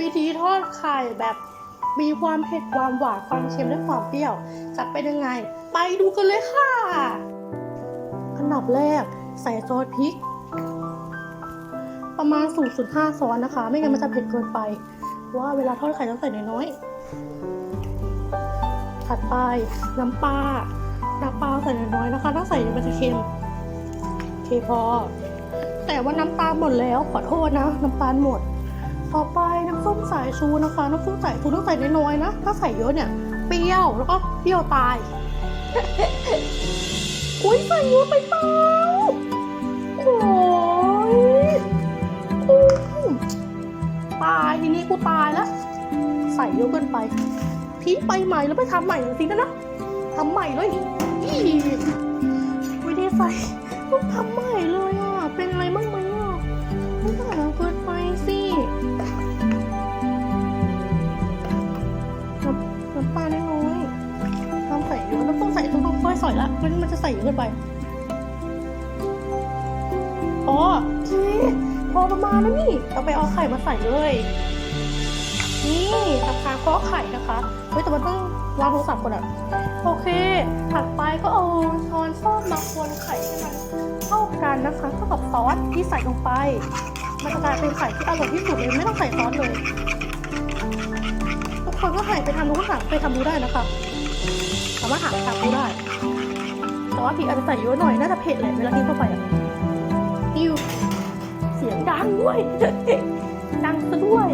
วิธีทอดไข่แบบมีความเผ็ดความหวานความเค็มและความเปรี้ยว จะเป็นยังไง ไปดูกันเลยค่ะ อันดับแรกใส่ซอสพริก ประมาณ 0.5ซอสนะคะ ไม่งั้นมันจะเผ็ดเกินไปเพราะว่าเวลาทอดไข่ต้องใส่น้อยๆถัดไปน้ำปลาน้ำปลาใส่น้อยๆนะคะ ถ้าใส่มันจะเค็มเคพอ แต่ว่าน้ำตาลหมดแล้วขอโทษนะ น้ำตาลหมด ต่อไปน้ำส้มสายชูนะคะ น้ำส้มสายชูต้องใส่น้อยๆนะ ถ้าใส่เยอะเนี่ย เปรี้ยวแล้วก็เปรี้ยวตาย อุ้ยใส่เยอะไปเปล่าโอ้ยตายทีนี้กูตายแล้ว ใส่เยอะเกินไปทิ้งไปใหม่แล้วไปทำใหม่เลยสินะนะทำใหม่เลยอีไม่ได้ใส่ต้องทำใหม่เลยอะ เป็นอะไรบ้างไหมอะไม่ใส่เกินไป องค่อยๆใส่ละมันมันจะใส่เยอะเกินไป อ๋อโอเคพอประมาณแล้วนี่เราไปเอาไข่มาใส่เลย นี่ทำการเคาะไข่นะคะเฮ้ยแต่มันต้องวางโทรศัพท์ก่อนอะโอเค ถัดไปก็เอาช้อนส้อมมาคนไข่ให้มันเข้ากันนะคะเข้ากับซอสที่ใส่ลงไป มันจะกลายเป็นไข่ที่อร่อยที่สุดเลยไม่ต้องใส่ซอสเลย ทุกคนก็หันไปทำดูก็หันไปทำดูได้นะคะ สามารถหาไปทำดูได้ แต่ว่าพี่อาจจะใส่เยอะหน่อย น่าจะเผ็ดเลยเวลากินเข้าไปอะนิวเสียงดังด้วย ดังซะด้วย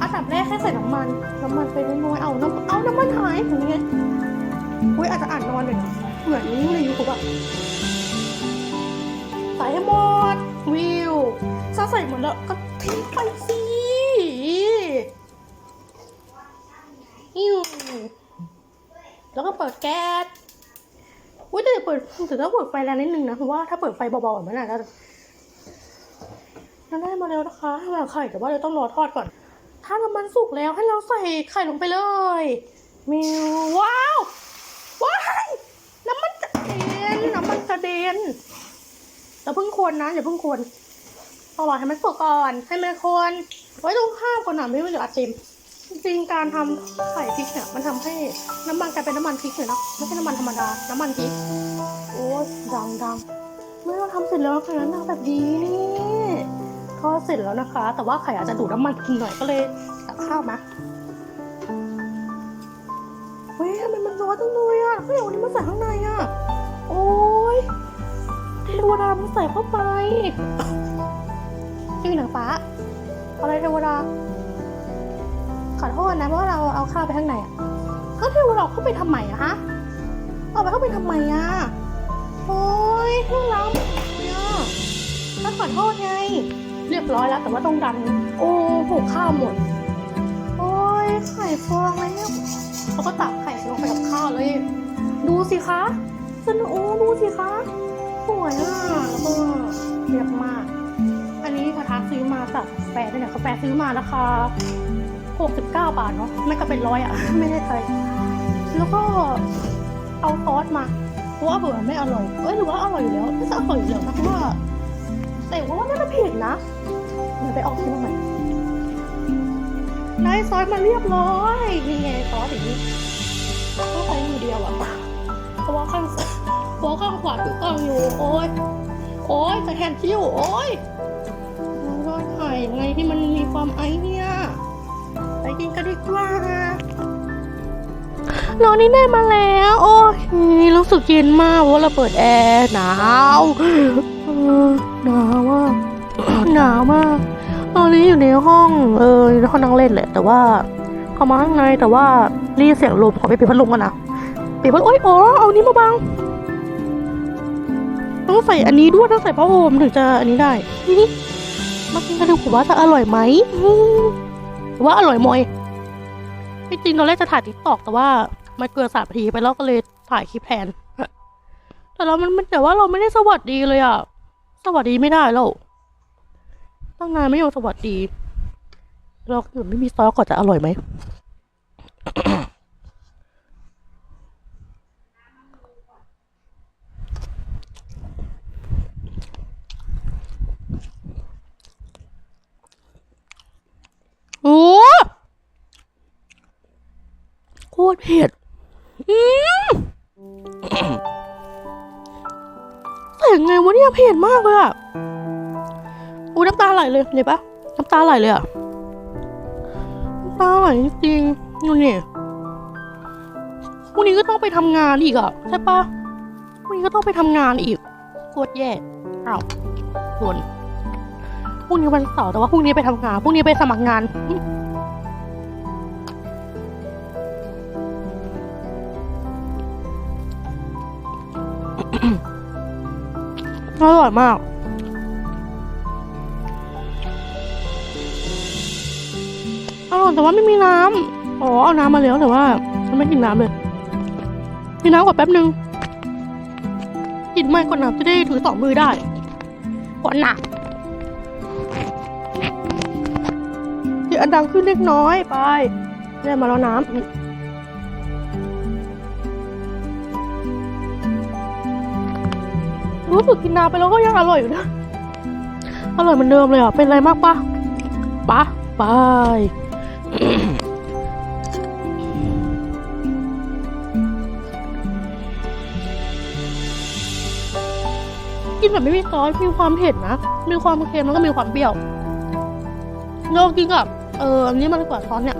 อันดับแรกแค่ใส่น้ำมัน น้ำมันไปน้อยๆเอาน้ำเอาน้ำมันหายอย่างเงี้ยอุ้ยอาจจะอ่านนอนเลยนะเหมือนนี้ในยูทูบอะใส่ให้หมดวิวถ้าใส่หมดแล้วก็ทิ้งไปสิอิว แล้วก็เปิดแก๊สอุ้ยแต่เปิดแต่ต้องเปิดไฟแรงนิดนึงนะเพราะว่าถ้าเปิดไฟเบาๆมันอาจจะนั่นได้มาแล้วนะคะทำไข่แต่ว่าเราต้องรอทอดก่อน ถ้าน้ำมันสุกแล้วให้เราใส่ไข่ลงไปเลยมิวว้าวว้ายน้ำมันกระเด็นน้ำมันกระเด็นอย่าเพิ่งคนนะอย่าเพิ่งคนเอาหรอให้มันสุกก่อนให้มันคนไว้ตรงข้ามก่อนหน่อยไม่งั้นเดี๋ยวอัดเต็ม จริงๆการทำไข่พริกเนี่ยมันทำให้น้ำมันกลายเป็นน้ำมันพริกเลยนาะไม่ใช่น้ำมันธรรมดา น้ำมันพริก โอ้ดังดังเมื่อเราทำเสร็จแล้วค่ะหน้าแบบนี้นี่ทอดเสร็จแล้วนะคะ แต่ว่าไข่อาจจะดูดน้ำมันกินหน่อยก็เลยตักข้าวมาเฮ้ยทำไมมันร้อนจังเลยอะเฮ้ยเอาอันนี้มาใส่ข้างในอะ โอ้ยเทวดามันใส่เข้าไปพี่อหนังฟ้าอะไรเทวดา ขอโทษนะเพราะเราเอาข้าวไปข้างในอะก็เทวดาเข้าไปทำไมอะฮะเอาไปเข้าไปทำไมอะโอ้ยให้ล้ำเนี่ยถ้าขอโทษไง เรียบร้อยแล้วแต่ว่าต้องดัน โอ้ผูกข้าวหมด โอ้ยไข่ฟองอะไรเนี่ยเขาก็ตักไข่ลงไปกับข้าวเลย ดูสิคะสนุกโอ้ดูสิคะสวยอะแล้วก็เรียบมาก อันนี้กระทะซื้อมาจากแฟร์ด้วยเนี่ยเขาแฟร์ซื้อมาราคา 69 บาทเนาะไม่ก็เป็นร้อยอะไม่ได้ใจแล้วก็เอาซอสมาเพราะว่าเผื่อไม่อร่อยเอ้ยหรือว่าอร่อยอยู่แล้วน่าจะอร่อยอยู่แล้วนะเพราะว่าแต่ว่าน่าจะเผ็ดนะเดี๋ยวไปออกซื้อมใหม่ได้ซอสมาเรียบร้อยนี่ไงซอสอย่างนี้ต้องใช้มือเดียวอะเพราะว่าข้างเพราะว่าข้างขวาถือกล้องอยู่โอ้ยโอ้ยจะแทนคิ้วโอ้ยรอดไข่ไงที่มันมีความไอเนี่ กินกันดีกว่า น้องนี่ได้มาแล้ว โอ้ยรู้สึกเย็นมากเพราะเราเปิดแอร์หนาวหนาวมากหนาวมากตอนนี้อยู่ในห้องเออห้องนั่งเล่นแหละแต่ว่าเข้ามาข้างในแต่ว่ารีเสียงลมขอไปปิดพัดลมกันนะปิดพัดโอ๊ยอ๋อเอานี้มาบังต้องใส่อันนี้ด้วยต้องใส่ผ้าห่มถึงจะอันนี้ได้มากินกันดูว่าจะอร่อยไหม ว่าอร่อยมอยที่จริงตอนแรกจะถ่ายติ๊กตอกแต่ว่ามันเกินสามนาทีไปแล้วก็เลยถ่ายคลิปแทนแต่เรามันมันแต่ว่าเราไม่ได้สวัสดีเลยอะ สวัสดีไม่ได้แล้วตั้งนานไม่ยอมสวัสดี เราเกิดไม่มีซอสก่อนจะอร่อยไหม ตรเผ็ดแต่ยังไงวะเนี่ยเผ็ดมากเลยอะอู้น้ำตาไหลเลยเห็นปะน้ำตาไหลเลยอะน้ำตาไหลจริงๆดูนี่พรุ่งนี้ก็ต้องไปทำงานอีกอะใช่ปะพรุ่งนี้ก็ต้องไปทำงานอีกโคตรแย่อ้าวส่วนพรุ่งนี้วันเสาร์แต่ว่าพรุ่งนี้ไปทำงานพรุ่งนี้ไปสมัครงาน อร่อยมาก อร่อยแต่ว่าไม่มีน้ำอ๋อ เอาน้ำมาแล้วแต่ว่าไม่กินน้ำเลยมีน้ำก่อนแป๊บนึง กินไม่ก่อนน้ำจะได้ถือสองมือได้ ก่อนหนักเดี๋ยวอันดังขึ้นเล็กน้อยไปได้มาแล้วน้ำ รู้สึกกินน้ำไปแล้วก็ยังอร่อยอยู่นะ อร่อยเหมือนเดิมเลยอะ เป็นไรมากปะปะไปกินแบบไม่มีซอสมีความเผ็ดนะ มีความเค็มแล้วก็มีความเปรี้ยวเรากินกับเอออันนี้มันกว่าซอสเนี่ย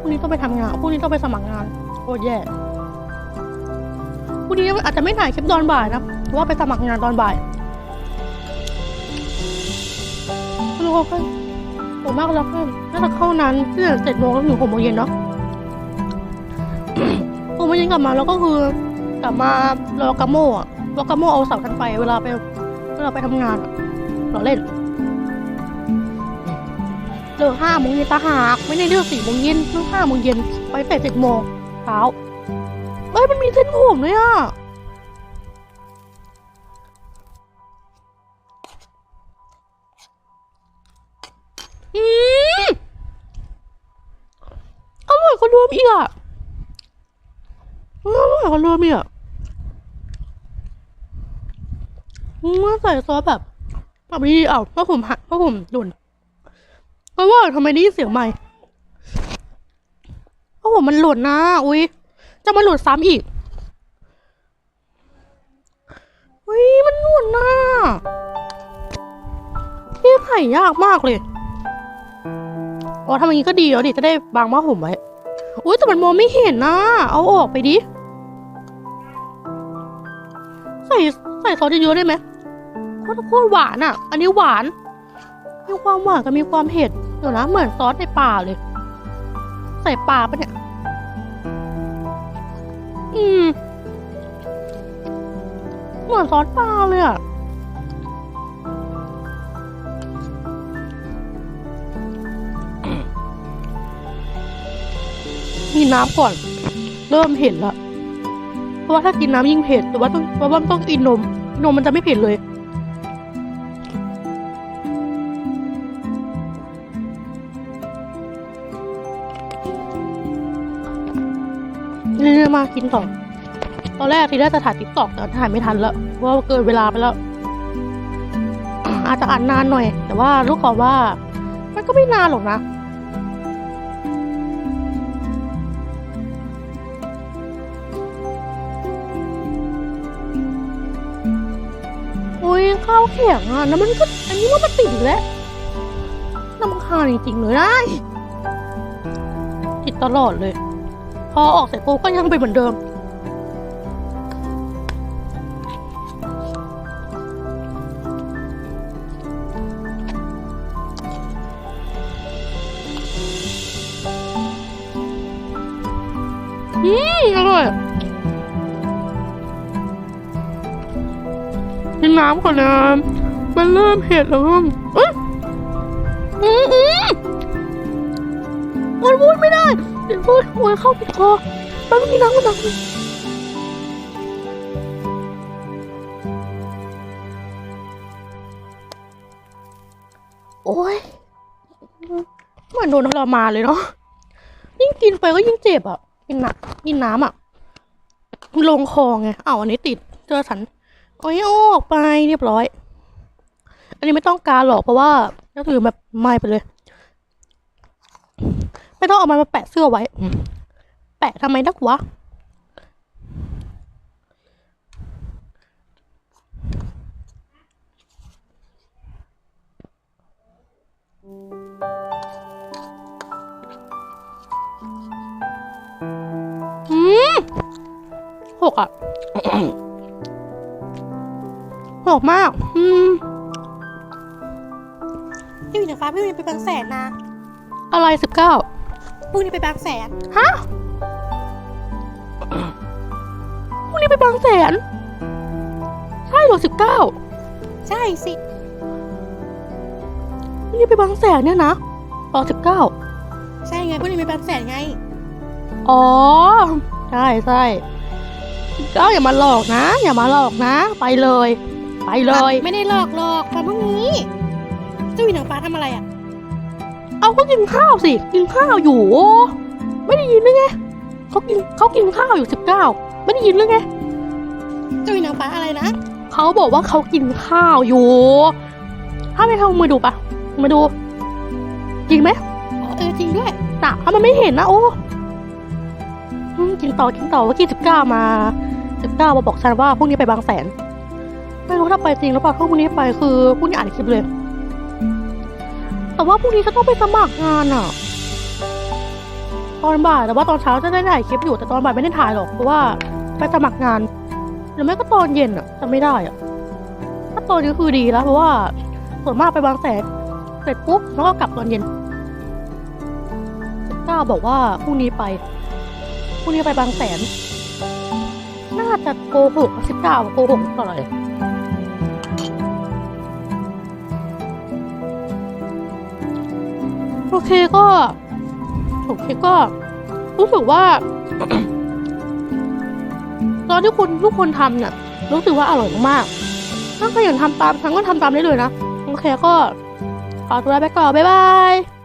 พรุ่งนี้ต้องไปทำงานพรุ่งนี้ต้องไปสมัครงานโคตรแย่พรุ่งนี้อาจจะไม่ถ่ายคลิปตอนบ่ายนะ ว่าไปสมัครงานตอนบ่ายไม่รู้ว่าเพื่อนผมมากแล้วเพื่อนน่าจะเข้านานที่เจ็ดโมงถึงหกโมงเย็นเนาะหกโมงเย็นกลับมาแล้วก็คือกลับมารอกาโม่อะรอกาโม่เอาเสาทันไป เวลาไปเวลาไปทำงานราเล่นเลิกห้าโมงเย็นตาหากไม่ได้เลือกสี่โมงเย็นเลือกห้าโมงเย็นไปแต่เจ็ดโมงเช้าเอ้ยมันมีเส้นผมเลยอะ อืมอร่อยกว่าเดิมอีกอะอร่อยกว่าเดิมอีกอะอืมใส่ซอสแบบแบบนี้เอาเพราะผมหักเพราะผมดุนเพราะว่าทำไมได้ยินเสียงใหม่เพราะผมมันหล่นนะ อุ๊ยจะมาหลุดซ้ำอีกเฮ้ยมันหลุดน่ะพี่ไข่ยากมากเลย อ๋อทำอย่างนี้ก็ดีแล้วดิจะได้บางม้าห่มไว้อุ้ยแต่มันมองไม่เห็นนะเอาออกไปดิใส่ใส่ซอสเยอะๆได้ไหมโคตรโคตรหวานอะ อันนี้หวาน มีความหวานกับมีความเผ็ดเดี๋ยวนะเหมือนซอสในป่าเลย ใส่ปลาปะเนี่ย อืม เหมือนซอสปลาเลยอะ มีน้ำก่อน เริ่มเผ็ดละเพราะว่าถ้ากินน้ำยิ่งเผ็ดแต่ว่าต้องเพราะว่าต้องกินนม นมมันจะไม่เผ็ดเลยนี่มากินต่อตอนแรกทีแรกจะถ่ายติ๊กตอกแต่ถ่ายไม่ทันแล้วเพราะว่าเกินเวลาไปแล้ว อาจจะอ่านนานหน่อย แต่ว่ารู้ก่อนว่า มันก็ไม่นานหรอกนะ โอ้ยข้าวแข็งอะแล้วมันก็อันนี้มันมาติดอีกแล้วน้ำคาญจริงๆเลยได้ติดตลอดเลย พอออกเสร็จปุ๊บก็ยังเป็นเหมือนเดิม น้ำก่อนนะมันเริ่มเผ็ดแล้วอืมอืมอืมอืมมันพูดไม่ได้ เดี๋ยวพูดโอ้ยเข้าติดคอแป๊บนึงกินน้ำก่อนนะโอ้ยเหมือนโดนทรมานเลยเนาะ ยิ่งกินไปก็ยิ่งเจ็บอะ กินหนัก กินน้ำอะ ลงคอไงอ้าวอันนี้ติดเจอสัน โอ้ยอออกไปเรียบร้อย อันนี้ไม่ต้องการหรอกเพราะว่าก็คือแบบไม้ไปเลย ไม่ต้องเอามันมาแปะเสื้อไว้ แปะทำไมนักวะอืมหกอะ หกมาก อืมพี่วินฟ้าพี่วินไปบางแสนนะอะไรสิบเก้าพรุ่งนี้ไปบางแสนฮะพรุ่งนี้ไปบางแสน ใช่เหรอสิบเก้าใช่สิพรุ่งนี้ไปบางแสนเนี่ยนะต่อสิบเก้าใช่ไงพรุ่งนี้ไปบางแสนไง อ๋อ ใช่ใช่เจ้าอย่ามาหลอกนะ อย่ามาหลอกนะ ไปเลย ไปเลย ไม่ได้หลอกหลอกวันพรุ่งนี้ เจ้าวินฟ้าทำอะไรอะ เอาก็กินข้าวสิ กินข้าวอยู่โอ้ไม่ได้ยินหรือไงเขากินเขากินข้าวอยู่สิบเก้าไม่ได้ยินหรือไง เจ้าวินฟ้าอะไรนะ เขาบอกว่าเขากินข้าวอยู่ ถ้าไม่เข้ามาดูปะมาดู จริงไหมอ๋อเออจริงด้วยน่ะถ้ามันไม่เห็นนะโอ้อืมกินต่อกินต่อเมื่อกี้สิบเก้ามาสิบเก้ามาบอกฉันว่าพรุ่งนี้ไปบางแสน ไม่รู้ถ้าไปจริงหรือเปล่าถ้าพรุ่งนี้ไปคือพรุ่งนี้อ่านคลิปเลย แต่ว่าพรุ่งนี้จะต้องไปสมัครงานอะ ตอนบ่ายแต่ว่าตอนเช้าจะได้ถ่ายคลิปอยู่แต่ตอนบ่ายไม่ได้ถ่ายหรอกเพราะว่าไปสมัครงานหรือไม่ก็ตอนเย็นอะจะไม่ได้อะ ถ้าตอนนี้คือดีแล้วเพราะว่าส่วนมากไปบางแสนเสร็จปุ๊บแล้วก็กลับตอนเย็นก้าบอกว่าพรุ่งนี้ไปพรุ่งนี้ไปบางแสน น่าจะโกหกสิบเก้าโกหกเท่าไห เคก็โอเคก็ รู้สึกว่า ตอนที่คุณทุกคนทำเนี่ยรู้สึกว่าอร่อยมากๆถ้าใครอยากทำตามฉันก็ทำตามได้เลยนะ โอเคก็ขอตัวไปก่อนบ๊ายบาย